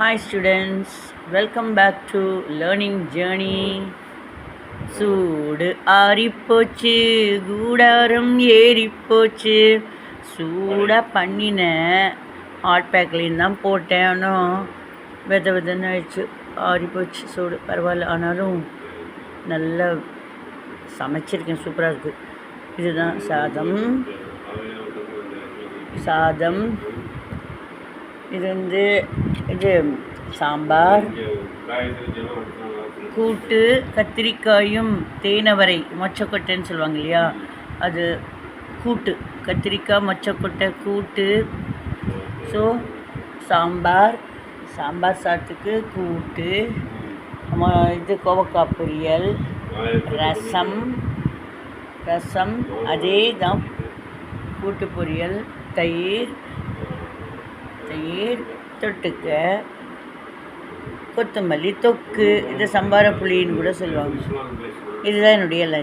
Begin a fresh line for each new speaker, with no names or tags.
Hi students welcome back to learning journey சூடு ஆறிப்போச்சு கூடாரம் ஏறிப்போச்சு. சூடாக பண்ணின ஹாட் பேக்லேயும் தான் போட்டேன். ஆனால் வித விதன்னு ஆயிடுச்சு. ஆறிப்போச்சு சூடு. பரவாயில்ல. ஆனாலும் நல்லா சமைச்சிருக்கேன். சூப்பராக இருக்குது இதுதான் சாதம். சாதம். இது வந்து இது சாம்பார் கூட்டு கத்திரிக்காயும் தேனவரை மொச்சக்கொட்டைன்னு சொல்லுவாங்க இல்லையா? அது கூட்டு கத்திரிக்காய் மொச்சக்கொட்டை கூட்டு. ஸோ சாம்பார் சாம்பார் சாத்துக்கு கூட்டு. இது கோவக்காய் பொரியல் ரசம் ரசம் அதே தான். கூட்டு பொரியல் தயிர் தயிர் தொட்டுக்க கொத்தமல்லி தொக்கு இது சம்பார புளின்னு கூட சொல்லுவாங்க. இதுதான் என்னுடைய லஞ்ச்